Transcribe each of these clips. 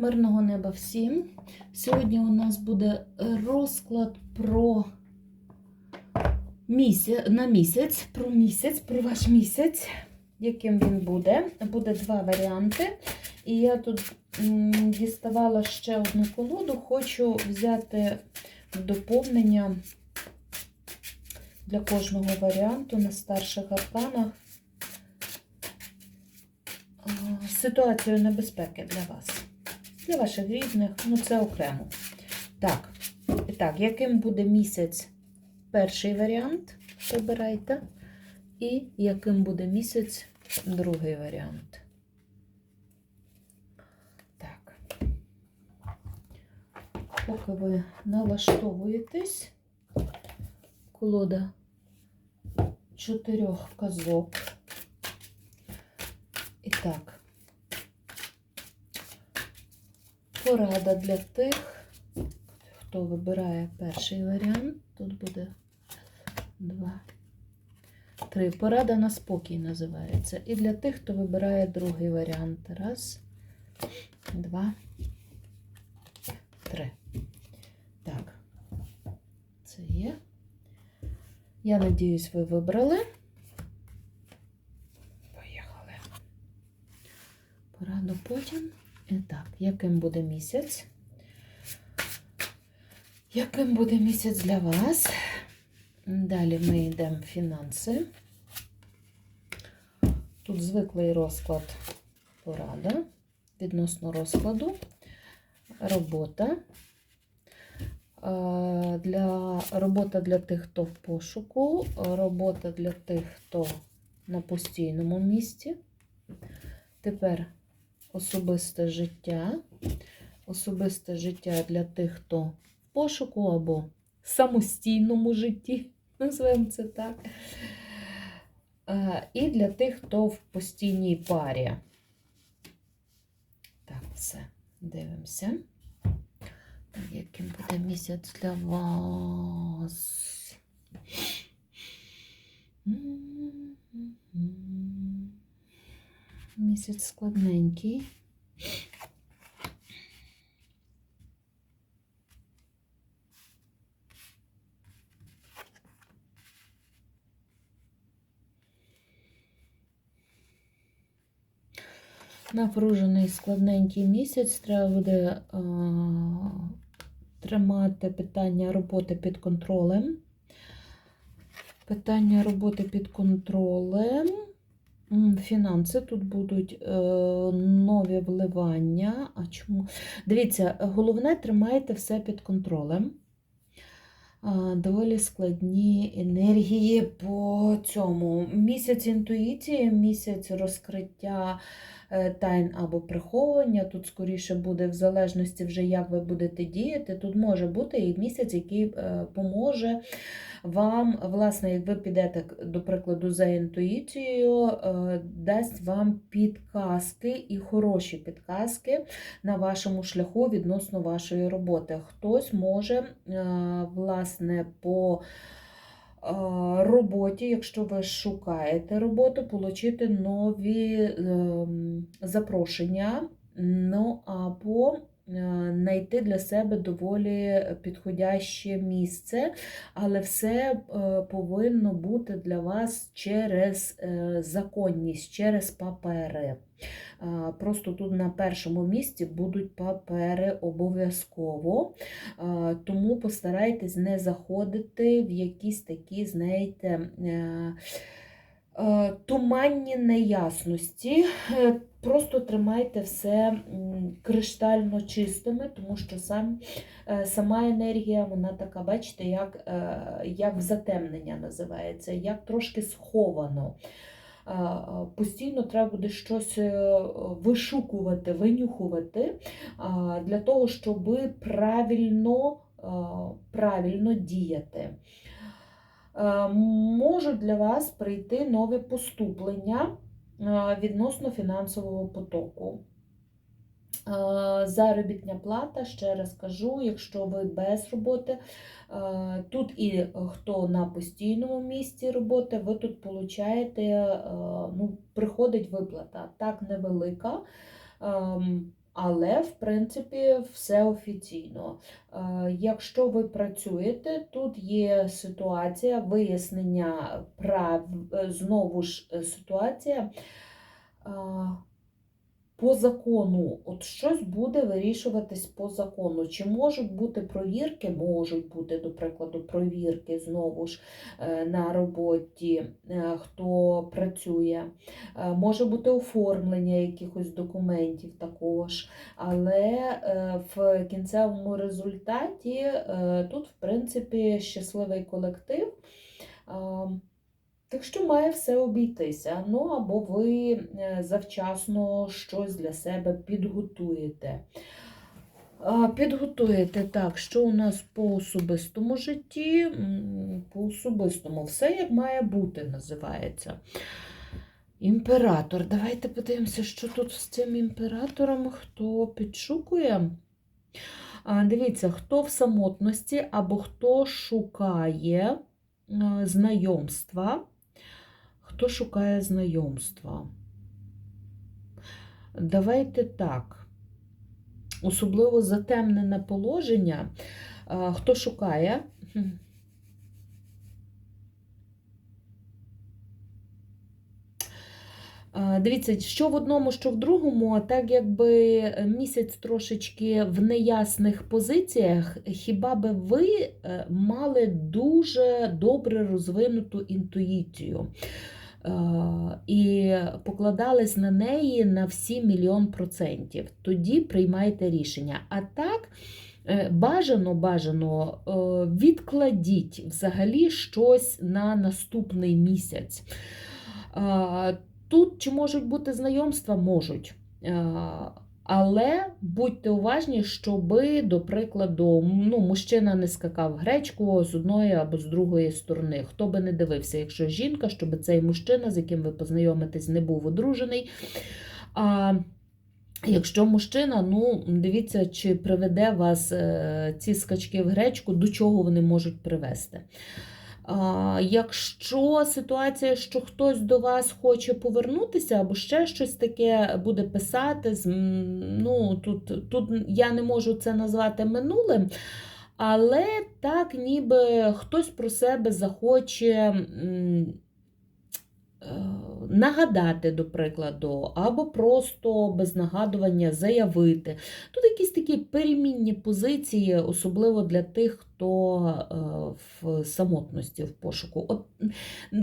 Мирного неба всім. Сьогодні у нас буде розклад про місяць, на місяць, про місяць, про ваш місяць, яким він буде. Буде два варіанти. І я тут діставала ще одну колоду, хочу взяти доповнення для кожного варіанту на старших арканах ситуацію небезпеки для вас. Для ваших рідних, ну це окремо. Так, і так, яким буде місяць перший варіант, обирайте. І яким буде місяць другий варіант. Так. Поки ви налаштовуєтесь, колода чотирьох казок. І так. Порада для тих, хто вибирає перший варіант. Тут буде два, три. Порада на спокій називається. І для тих, хто вибирає другий варіант. Раз, два, три. Так, це є. Я надіюсь, ви вибрали. Поїхали. Пораду потім. І так, яким буде місяць? Яким буде місяць для вас? Далі ми йдемо в фінанси. Тут звиклий розклад порада відносно розкладу, робота. Е, Для, робота для тих, хто в пошуку, робота для тих, хто на постійному місці. Тепер особисте життя. Особисте життя для тих, хто в пошуку або самостійному житті, називаємо це так. Е, І для тих, хто в постійній парі. Так, все, дивимося. Яким буде місяць для вас? Місяць складненький. Напружений складненький місяць. Треба буде а, тримати питання роботи під контролем. Питання роботи під контролем. Фінанси тут будуть е, нові вливання. А чому? Дивіться, головне тримайте все під контролем. Е, Доволі складні енергії по цьому. Місяць інтуїції, місяць розкриття тайн або приховування. Тут скоріше буде в залежності вже, як ви будете діяти. Тут може бути і місяць, який е, поможе вам, власне, як ви підете, до прикладу, за інтуїцією, е, дасть вам підказки і хороші підказки на вашому шляху відносно вашої роботи. Хтось може, е, власне, по е, роботі, якщо ви шукаєте роботу, отримати нові ем, запрошення, ну або е, знайти для себе доволі підходяще місце, але все е, повинно бути для вас через е, законність, через папери. Просто тут на першому місці будуть папери обов'язково, тому постарайтесь не заходити в якісь такі, знаєте, е, е, туманні неясності. Просто тримайте все криштально чистими, тому що сам, е, сама енергія, вона така, бачите, як, е, як затемнення називається, як трошки сховано. Постійно треба буде щось е, вишукувати, винюхувати для того, щоб правильно, правильно діяти. Можуть для вас прийти нові поступлення відносно фінансового потоку. Е, Заробітня плата, ще раз кажу, якщо ви без роботи, е, тут і хто на постійному місці роботи, ви тут получаєте, е, ну, приходить виплата. Так невелика, ем, Але, в принципі, все офіційно. Е, Якщо ви працюєте, тут є ситуація вияснення прав, е, знову ж е, ситуація по закону. От щось буде вирішуватись по закону. Чи можуть бути провірки? Можуть бути, до прикладу, провірки знову ж е, на роботі, е, хто працює. Е, Може бути оформлення якихось документів також. Але в кінцевому результаті тут, в принципі, щасливий колектив. Так що має все обійтися. Ну або ви е, завчасно щось для себе підготуєте. Підготуєте так, що у нас по особистому житті? По особистому все як має бути, називається. Імператор. Давайте подивимося, що тут з цим імператором, хто підшукує. Дивіться, хто в самотності або хто шукає знайомства. Хто шукає знайомства? Давайте так. Особливо затемнене положення. Хто шукає? Дивіться, що в одному, що в другому, а так якби місяць трошечки в неясних позиціях, хіба би ви е, мали дуже добре розвинуту інтуїцію і покладались на неї на всі мільйон процентів. Тоді приймайте рішення. А так. е, Бажано, бажано е, відкладіть взагалі щось на наступний місяць. Тут чи можуть бути знайомства? Можуть. Але будьте уважні, щоби, до прикладу, ну, мужчина не скакав гречку з одної або з другої сторони. Хто би не дивився, якщо жінка, щоб цей мужчина, з яким ви познайомитесь, не був одружений. А Якщо мужчина, ну дивіться, чи приведе вас е, ці скачки в гречку, до чого вони можуть привести. Якщо ситуація, що хтось до вас хоче повернутися, або ще щось таке буде писати, ну тут, тут я не можу це назвати минулим, але так, ніби хтось про себе захоче. е, Нагадати, до прикладу, або просто без нагадування заявити. Тут якісь такі перемінні позиції, особливо для тих, хто е, в самотності, в пошуку. От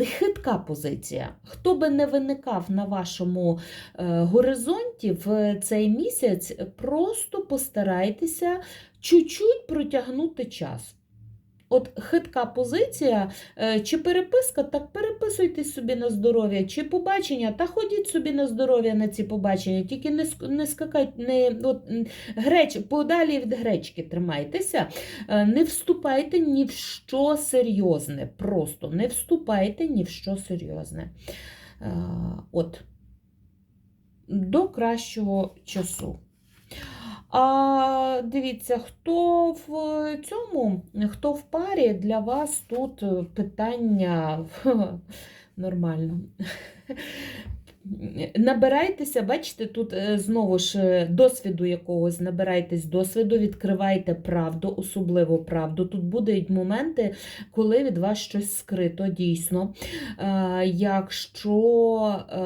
хитка позиція. Хто би не виникав на вашому е, горизонті в цей місяць, просто постарайтеся чуть-чуть протягнути час. От хитка позиція, е, чи переписка, так переписуйтесь собі на здоров'я, чи побачення, та ходіть собі на здоров'я на ці побачення, тільки не, не скакайте, не, от, греч, подалі від гречки тримайтеся, Е, не вступайте ні в що серйозне. Просто не вступайте ні в що серйозне. Е, От. До кращого часу. А дивіться, хто в цьому, хто в парі, для вас тут питання нормально. Набирайтеся, бачите, тут е, знову ж е, досвіду якогось, набирайтесь досвіду, відкривайте правду, особливо правду. Тут будуть моменти, коли від вас щось скрито, дійсно. Е, Якщо е,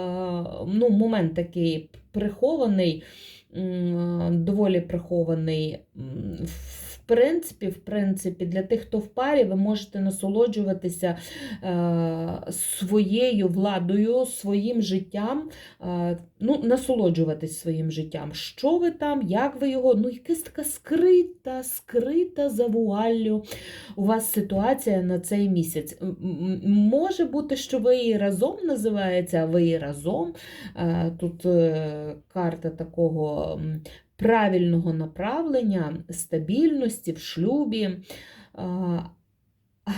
ну, момент такий прихований, доволі прихований. Принципі, в принципі, для тих, хто в парі, ви можете насолоджуватися е, своєю владою, своїм життям, е, ну, насолоджуватись своїм життям. Що ви там, як ви його, ну, якась така скрита, скрита за вуаллю у вас ситуація на цей місяць. Може бути, що ви і разом називається, а ви і разом. Е, Тут карта такого правильного направлення, стабільності в шлюбі.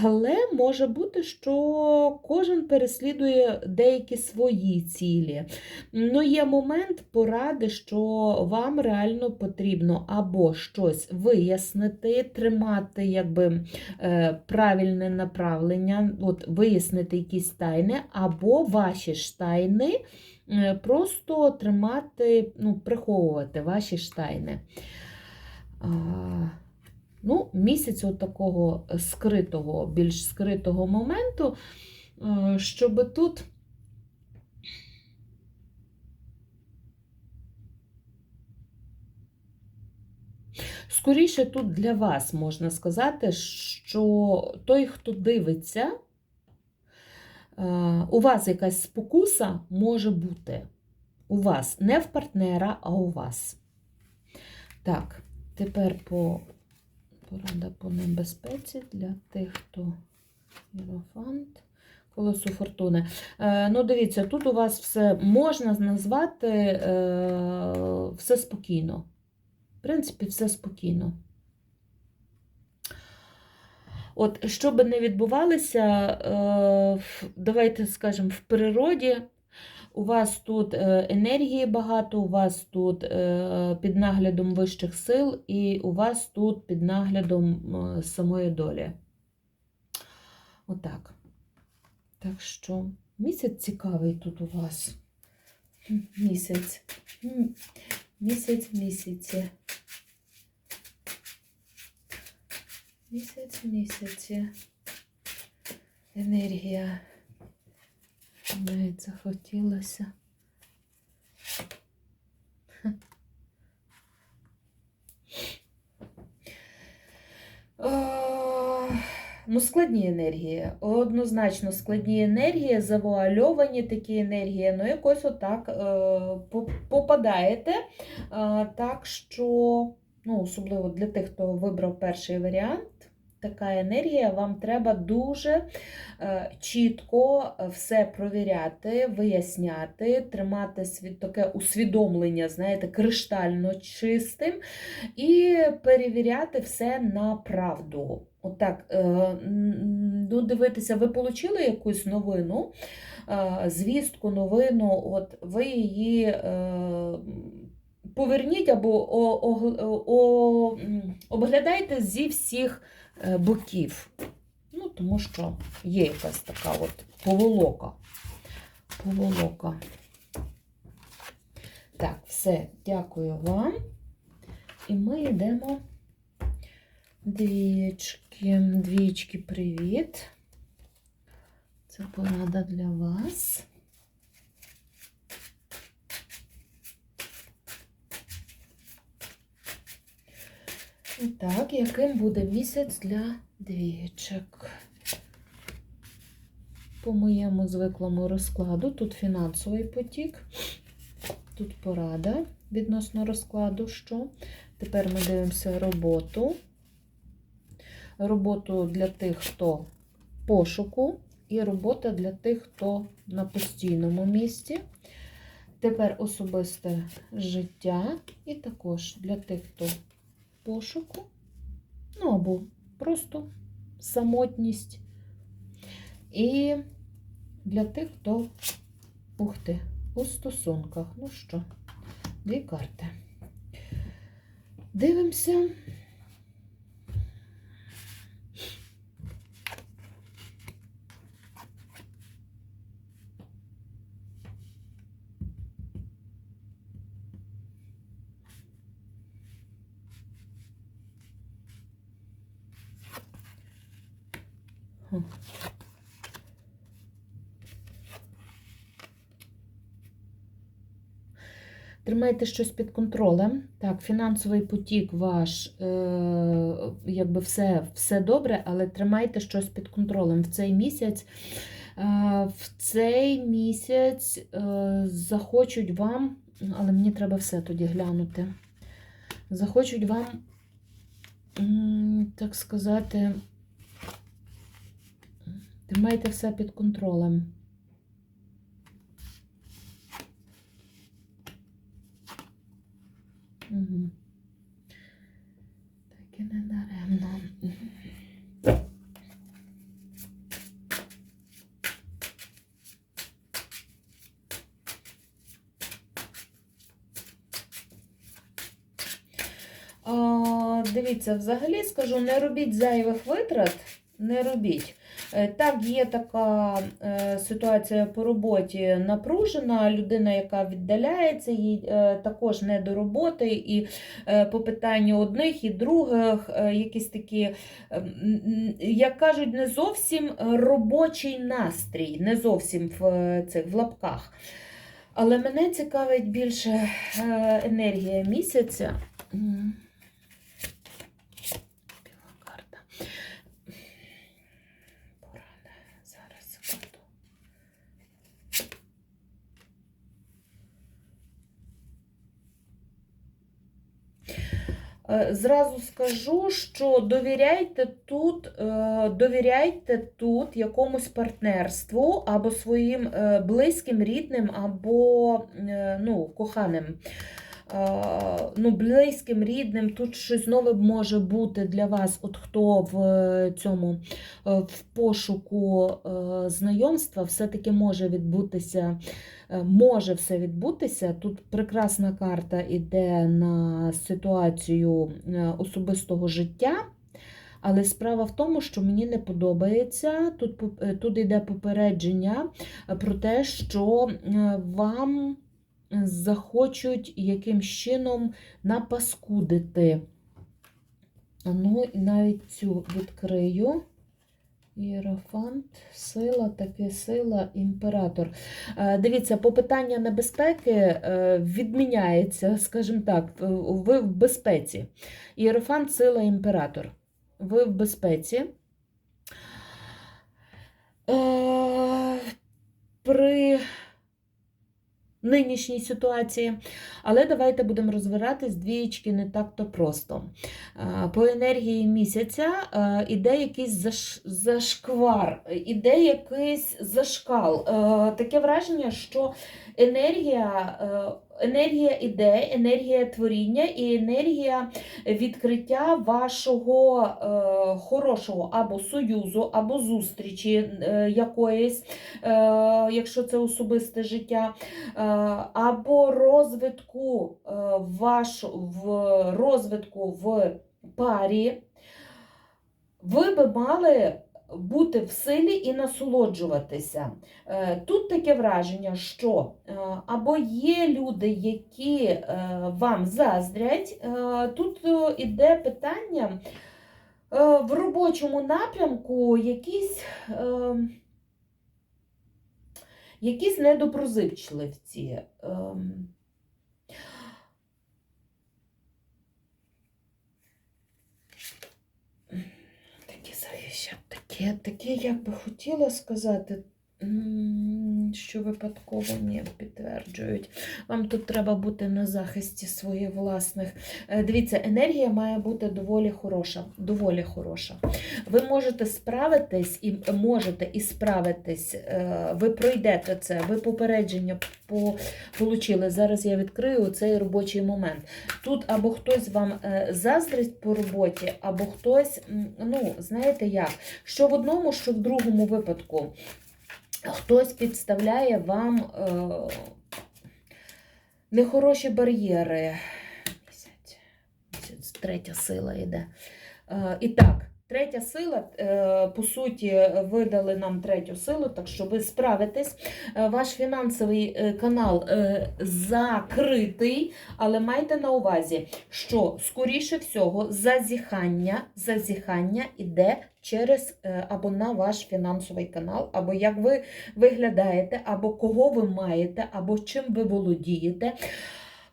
Але може бути, що кожен переслідує деякі свої цілі. Ну, є момент поради, що вам реально потрібно або щось вияснити, тримати якби, е, правильне направлення, от, вияснити якісь тайни, або ваші ж тайни просто тримати, ну, приховувати ваші штайни. Ну, місяць от такого скритого, більш скритого моменту, е, щоб тут. Скоріше тут для вас можна сказати, що той, хто дивиться, е, у вас якась спокуса може бути. У вас, не в партнера, а у вас. Так, тепер по порада по небезпеці для тих, хто Єрофант, колесо фортуни. Е, ну, дивіться, тут у вас все можна назвати е, все спокійно. В принципі, все спокійно. От, що би не відбувалося, е, давайте скажемо, в природі у вас тут е, енергії багато, у вас тут е, під наглядом вищих сил, і у вас тут під наглядом самої долі. Отак. Так що місяць цікавий тут у вас. Місяць. Місяць місяці. Місяць місяці. Енергія. Навіть захотілося. Ну, складні енергії. Однозначно складні енергії, завуальовані такі енергії, ну якось отак е, попадаєте. Е, так що, ну, особливо для тих, хто вибрав перший варіант, така енергія, вам треба дуже е, чітко все провіряти, виясняти, тримати таке усвідомлення, знаєте, криштально чистим і перевіряти все на правду. Отак, е, ну, дивитися, ви отримали якусь новину, е, звістку, новину, от ви її е, поверніть або о, о, о, обглядайте зі всіх е, боків. Ну, тому що є якась така от поволока. Поволока. Так, все, дякую вам. І ми йдемо. Двієчки, двієчки, привіт. Це порада для вас. І так, яким буде місяць для двієчок? По моєму звиклому розкладу тут фінансовий потік, тут порада відносно розкладу, що. Тепер ми дивимося роботу. Роботу для тих, хто пошуку, і робота для тих, хто на постійному місці. Тепер особисте життя, і також для тих, хто пошуку, ну або просто самотність. І для тих, хто ух ти, у стосунках. Ну що, дві карти. Дивимося. Тримайте щось під контролем. Так, фінансовий потік ваш, е, якби все, все добре, але тримайте щось під контролем в цей місяць. Е, в цей місяць е, захочуть вам, але мені треба все тоді глянути. Захочуть вам, так сказати, тримайте все під контролем. Угу. Так і не даремно. Дивіться, взагалі скажу, не робіть зайвих витрат, не робіть. Е, Так, є така е, ситуація по роботі напружена. Людина, яка віддаляється, їй е, також не до роботи, і по питанню одних і других якісь такі, е, м, м, як кажуть, не зовсім робочий настрій, не зовсім в цих в лапках. Але мене цікавить більше енергія місяця. М. Біла карта. Порада. Зараз секунду. Е, Зразу скажу, що довіряйте тут, е, довіряйте тут якомусь партнерству або своїм е, близьким, рідним, або е, ну, коханим. Е, Ну, близьким, рідним, тут щось нове може бути для вас, от хто в е, цьому е, в пошуку знайомства, все-таки може відбутися, може все відбутися. Тут прекрасна карта йде на ситуацію особистого життя. Але справа в тому, що мені не подобається. Тут, тут йде попередження про те, що вам захочуть якимсь чином напаскудити. Ну, навіть цю відкрию. Іерофант, сила, таки сила, імператор. Е, Дивіться, по питання небезпеки е, відміняється, скажімо так, ви в безпеці. Іерофант, сила, імператор. Ви в безпеці. Е, При нинішній ситуації. Але давайте будемо розбиратись двієчки не так-то просто. По енергії місяця іде якийсь заш- зашквар, іде якийсь зашкал. Е, Таке враження, що енергія, е, енергія іде, енергія творіння і енергія відкриття вашого е, хорошого або союзу, або зустрічі е, якоїсь, е, якщо це особисте життя, е, або розвитку е, ваш, в розвитку в парі, ви би мали бути в силі і насолоджуватися. Е, Тут таке враження, що е, або є люди, які е, вам заздрять, тут іде питання в робочому напрямку якісь. Якісь недоброзичливці. Таке, як би хотіла сказати, що випадково не підтверджують. Вам тут треба бути на захисті своїх власних. Е, Дивіться, енергія має бути доволі хороша. Доволі хороша. Ви можете справитись і можете і справитись. е, Ви пройдете це, ви попередження по- получили. Зараз я відкрию цей робочий момент. Тут або хтось вам е, заздрить по роботі, або хтось, ну, знаєте як, що в одному, що в другому випадку. Хтось підставляє вам е, нехороші бар'єри. Місяць, місяць, третя сила йде. Е, і так, третя сила, е, по суті, видали нам третю силу, так що ви справитесь. Е, Ваш фінансовий е, канал закритий, але майте на увазі, що, скоріше всього, зазіхання, зазіхання іде через або на ваш фінансовий канал, або як ви виглядаєте, або кого ви маєте, або чим ви володієте.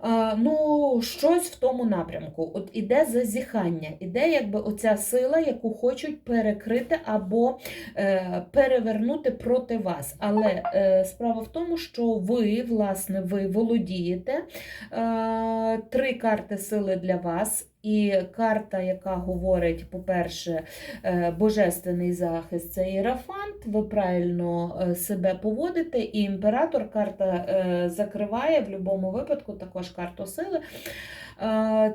А, Ну, щось в тому напрямку. От іде зазіхання, іде якби оця сила, яку хочуть перекрити або е, перевернути проти вас. Але е, справа в тому, що ви, власне, ви володієте е, три карти сили для вас. І карта, яка говорить, по-перше, е, божественний захист це ірафант, ви правильно е, себе поводите, і імператор карта е, закриває в будь-якому випадку також карту сили.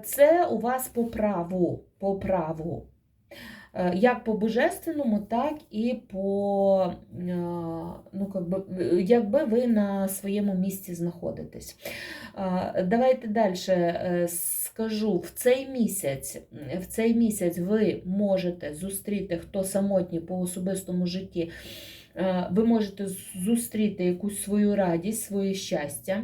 Це у вас по праву. По праву. Е, Як по божественному, так і по е, ну, как би, е, якби ви на своєму місці знаходитесь. Давайте далі скажу, в цей місяць, в цей місяць ви можете зустріти, хто самотній по особистому житті. Ви можете зустріти якусь свою радість, своє щастя.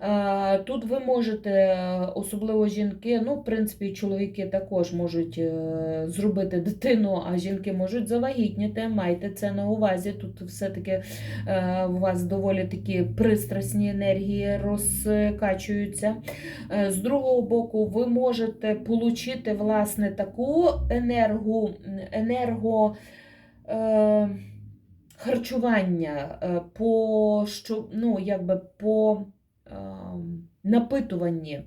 Е, Тут ви можете, особливо жінки, ну, в принципі, чоловіки також можуть е, зробити дитину, а жінки можуть завагітніти. Майте це на увазі. Тут все-таки е, у вас доволі такі пристрасні енергії розкачуються. З другого боку, ви можете отримати власне таку енергу, енерго. Харчування по що, ну, якби по напитуванні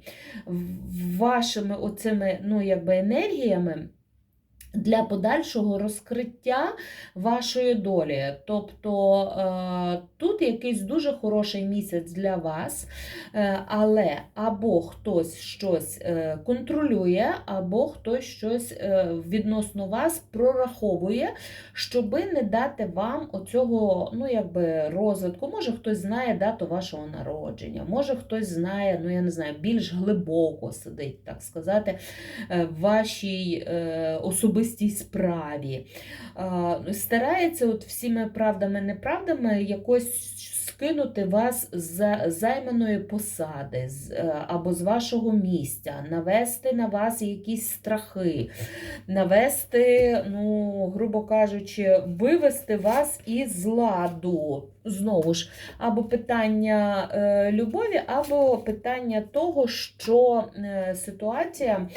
вашими оцими ну, якби енергіями для подальшого розкриття вашої долі. Тобто е, тут якийсь дуже хороший місяць для вас, е, але або хтось щось е, контролює, або хтось щось відносно вас прораховує, щоби не дати вам оцього ну, якби, розвитку. Може, хтось знає дату вашого народження, може хтось знає, ну я не знаю, більш глибоко сидить, так сказати, в вашій е, особистій справі. Старається от всіми правдами, неправдами якось скинути вас з займаної посади е, або з вашого місця, навести на вас якісь страхи, навести, ну, грубо кажучи, вивести вас із ладу. Знову ж, або питання е, любові, або питання того, що е, ситуація.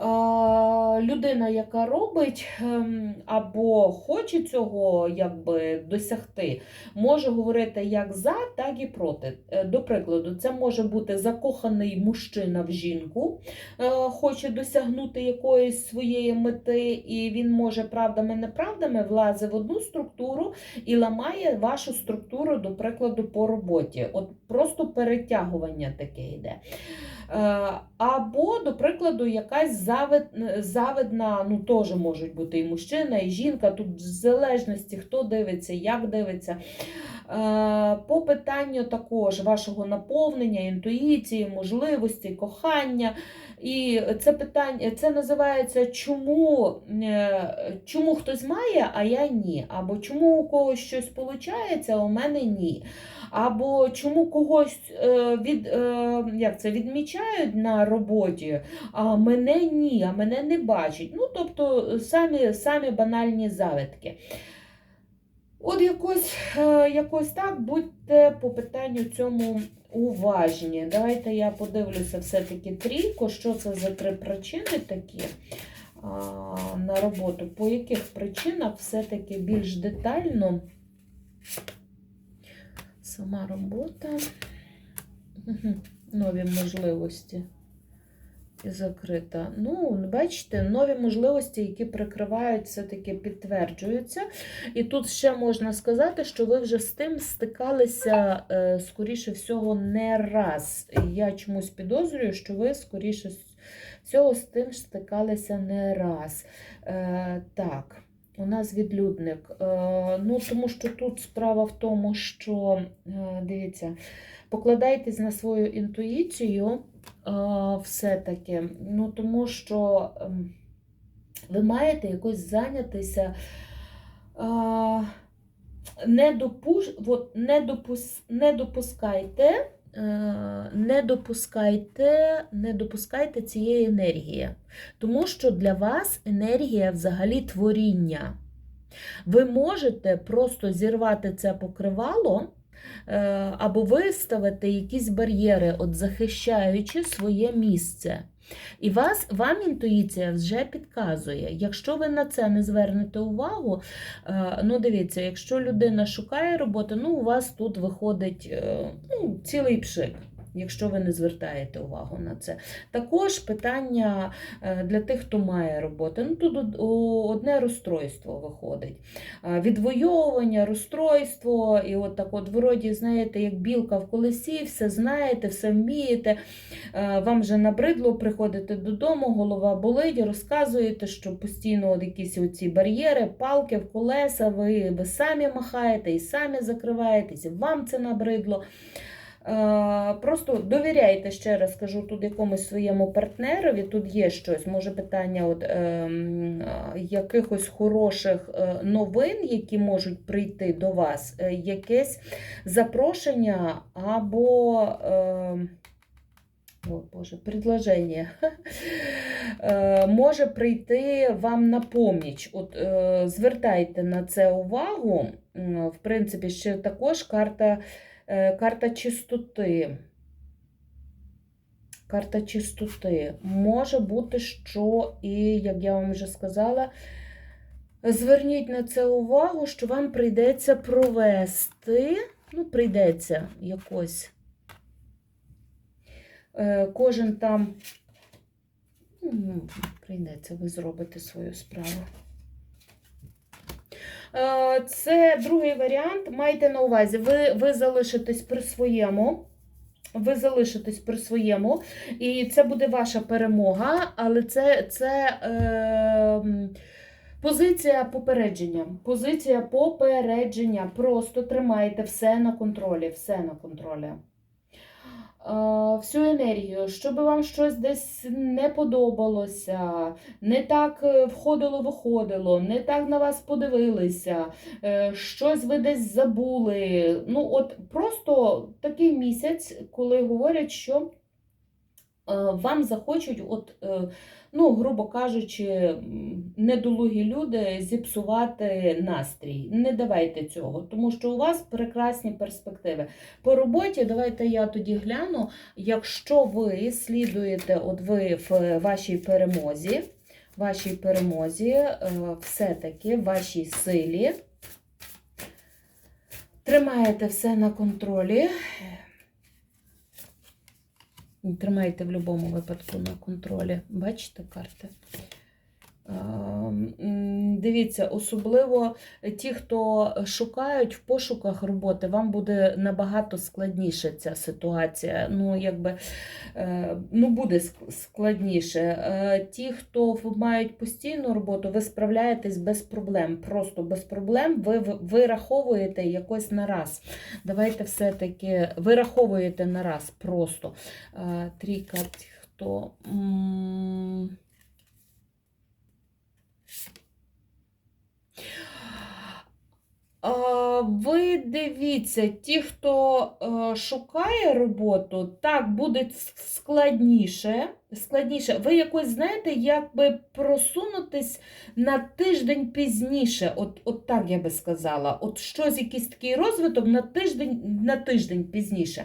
Е, Людина, яка робить ем, або хоче цього якби, досягти, може говорити як за, так і проти. Е, До прикладу, це може бути закоханий мужчина в жінку, е, хоче досягнути якоїсь своєї мети, і він може правдами-неправдами влазить в одну структуру і ламає вашу структуру, до прикладу, по роботі. От просто перетягування таке йде. Е, Або, до прикладу, якась завид, завидна, ну теж можуть бути і мужчина, і жінка, тут в залежності, хто дивиться, як дивиться. Е, По питанню також вашого наповнення, інтуїції, можливості, кохання. І це питання, це називається чому, е, чому хтось має, а я ні. Або чому у когось щось виходить, а у мене ні. Або чому когось е, від, е, як це, відмічають на роботі, а мене ні, а мене не бачать. Ну, тобто самі, самі банальні завитки. От якось, е, якось так будьте по питанню цьому уважні. Давайте я подивлюся все-таки трійко, що це за три причини такі на роботу. По яких причинах все-таки більш детально сама робота, нові можливості і закрита. Ну, бачите, нові можливості, які прикривають, все-таки підтверджуються. І тут ще можна сказати, що ви вже з тим стикалися, е, скоріше всього, не раз. Я чомусь підозрюю, що ви, скоріше всього, з тим стикалися не раз. Е, Так. У нас відлюдник. Е, ну, тому що тут справа в тому, що, е, дивіться, покладайтесь на свою інтуїцію е, все-таки. Ну, тому що ем, ви маєте якось зайнятися. Не, допуш... от, не, допус... не допускайте. Е, Не допускайте, не допускайте цієї енергії, тому що для вас енергія взагалі творіння. Ви можете просто зірвати це покривало або виставити якісь бар'єри, от захищаючи своє місце. І вас, вам інтуїція вже підказує. Якщо ви на це не звернете увагу, е, ну дивіться, якщо людина шукає роботу, ну у вас тут виходить е, ну, цілий пшик. Якщо ви не звертаєте увагу на це. Також питання е, для тих, хто має роботу. Ну, тут одне розстройство виходить. Відвоювання, розстройство, і от так от вроді, знаєте, як білка в колесі, все знаєте, все вмієте. Е, Вам вже набридло приходите додому, голова болить, розказуєте, що постійно от якісь оці бар'єри, палки в колеса, ви, ви самі махаєте і самі закриваєтесь, вам це набридло. Е, Просто довіряйте, ще раз кажу, тут якомусь своєму партнерові, тут є щось, може питання от, ем, е, якихось хороших е, новин, які можуть прийти до вас, е, якесь запрошення або. Е, о, Боже, предложення. Може прийти вам на поміч. От, звертайте на це увагу. В принципі, ще також карта, карта чистоти. Карта чистоти. Може бути, що, і, як я вам вже сказала, зверніть на це увагу, що вам прийдеться провести, ну, прийдеться якось. Е, Кожен там ну, прийдеться, ви зробите свою справу. Е, Це другий варіант. Майте на увазі, ви, ви залишитесь при своєму. Ви залишитесь при своєму, і це буде ваша перемога, але це, це е, позиція попередження. Позиція попередження. Просто тримайте все на контролі, все на контролі. Е, всю енергію, щоб вам щось десь не подобалося, не так е, входило-виходило, не так на вас подивилися, е, щось ви десь забули. Ну, от просто такий місяць, коли говорять, що вам захочуть, от, е, ну, грубо кажучи, недолугі люди зіпсувати настрій. Не давайте цього, тому що у вас прекрасні перспективи. По роботі, давайте я тоді гляну, якщо ви слідуєте, от ви в вашій перемозі, вашій перемозі, е, все-таки в вашій силі, тримаєте все на контролі. Тримайте в будь-якому випадку на контролі. Бачите карти? А, м, Дивіться, особливо ті, хто шукають в пошуках роботи, вам буде набагато складніше ця ситуація. Ну, якби, е, ну, буде складніше. Е, Ті, хто мають постійну роботу, ви справляєтесь без проблем. Просто без проблем ви ви- вираховуєте якось на раз. Давайте все-таки вираховуєте на раз просто. Е, Трійка, хто. м, А, Ви дивіться, ті, хто е, шукає роботу, так буде складніше. складніше. Ви якось знаєте, якби просунутись на тиждень пізніше. От, от так я би сказала. От щось, якийсь такий розвиток на тиждень, на тиждень пізніше.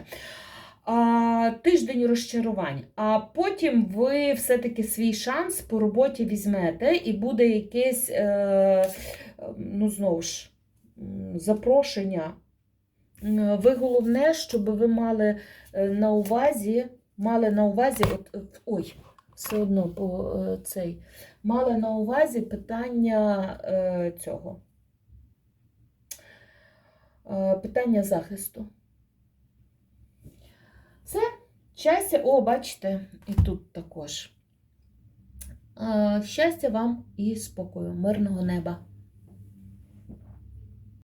А, тиждень розчарувань. А потім ви все-таки свій шанс по роботі візьмете, і буде якесь, е, ну, знову ж запрошення. Ви головне, щоб ви мали е, на увазі, мали на увазі, от, от, ой, все одно по е, цей, мали на увазі питання е, цього. Е, питання захисту. Все, щастя, о, бачите, і тут також. Е, Щастя вам і спокою, мирного неба.